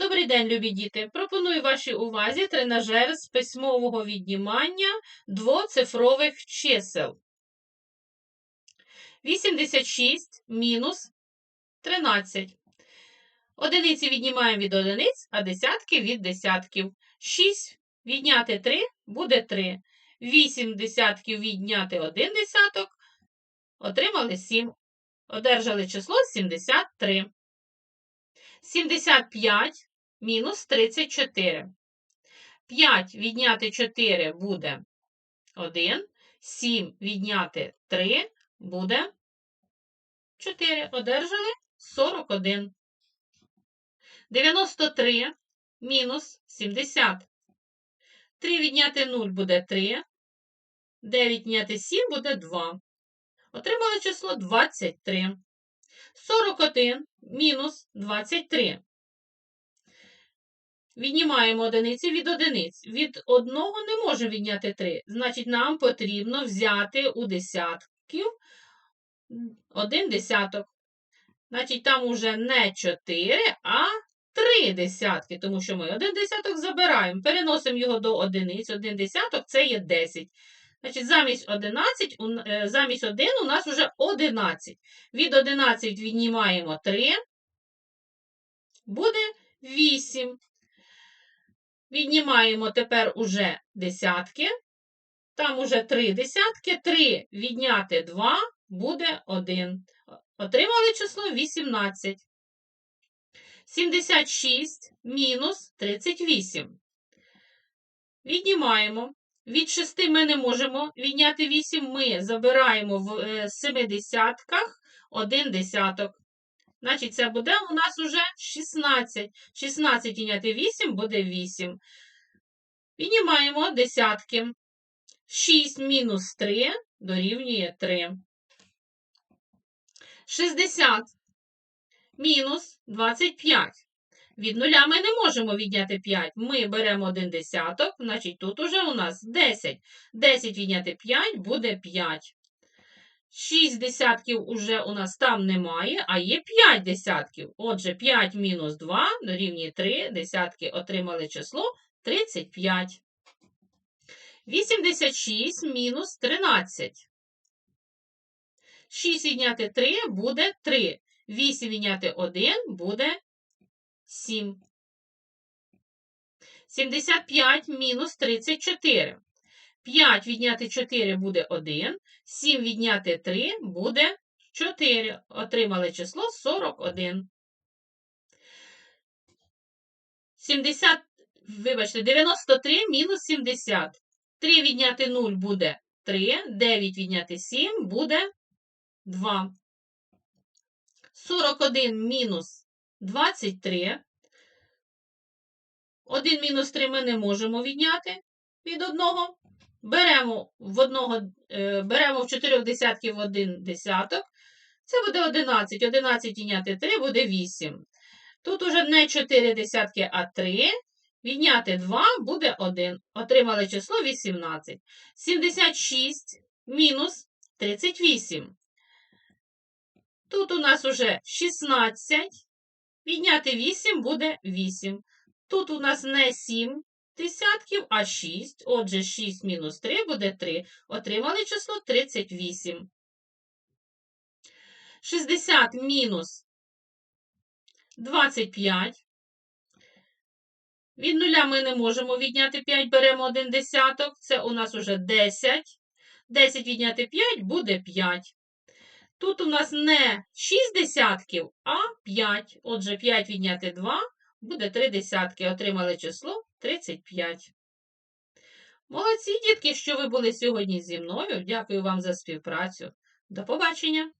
Добрий день, любі діти! Пропоную вашій увазі тренажер з письмового віднімання двоцифрових чисел. 86 мінус 13. Одиниці віднімаємо від одиниць, а десятки від десятків. 6 відняти 3 буде 3. 8 десятків відняти 1 десяток. Отримали 7. Одержали число 73. 75 мінус 34. 5 відняти 4 буде 1. 7 відняти 3 буде 4. Одержали 41. 93 мінус 70. 3 відняти 0 буде 3. 9 відняти 7 буде 2. Отримали число 23. 41 мінус 23. Віднімаємо одиниці від одиниць. Від одного не можемо відняти 3. Значить, нам потрібно взяти у десятків один десяток. Значить, там уже не 4, а 3 десятки, тому що ми один десяток забираємо. Переносимо його до одиниць. Один десяток це є 10. Значить, замість 11, е, замість 1 у нас вже 11. Від 11 віднімаємо 3, буде 8. Віднімаємо тепер уже десятки. Там уже 3 десятки. 3 відняти 2 буде 1. Отримали число 18. 76 мінус 38. Віднімаємо. Від 6 ми не можемо відняти 8. Ми забираємо в е, семидесятках 1 десяток. Значить, це буде у нас уже 16. 16 відняти 8 буде 8. Віднімаємо десятки. 6 мінус 3 дорівнює 3. 60 мінус 25. Від нуля ми не можемо відняти 5. Ми беремо один десяток, значить тут уже у нас 10. 10 відняти 5 буде 5. 6 десятків уже у нас там немає, а є 5 десятків. Отже, 5 мінус 2 дорівнює 3 десятки отримали число 35. 86 мінус 13. 6 відняти 3 буде 3. 8 відняти 1 буде 7. 75 мінус 34. 5 відняти 4 буде 1. 7 відняти 3 буде 4. Отримали число 41. 70, вибачте, 93 мінус 70. 3 відняти 0 буде 3. 9 відняти 7 буде 2. 41 мінус 23. 1 мінус 3 ми не можемо відняти від одного. Беремо в одного, е, беремо в 4 десятків 1 десяток. Це буде 11. 11 відняти 3 буде 8. Тут уже не 4 десятки, а 3. Відняти 2 буде 1. Отримали число 18. 76 мінус 38. Тут у нас уже 16. Відняти 8 буде 8. Тут у нас не 7 десятків, а 6. Отже, 6 мінус 3 буде 3. Отримали число 38. 60 мінус 25. Від нуля ми не можемо відняти 5, беремо 1 десяток. Це у нас уже 10. 10 відняти 5 буде 5. Тут у нас не 6 десятків, а 5. Отже, 5 відняти 2 буде 3 десятки. Отримали число 35. Молодці, дітки, що ви були сьогодні зі мною. Дякую вам за співпрацю. До побачення!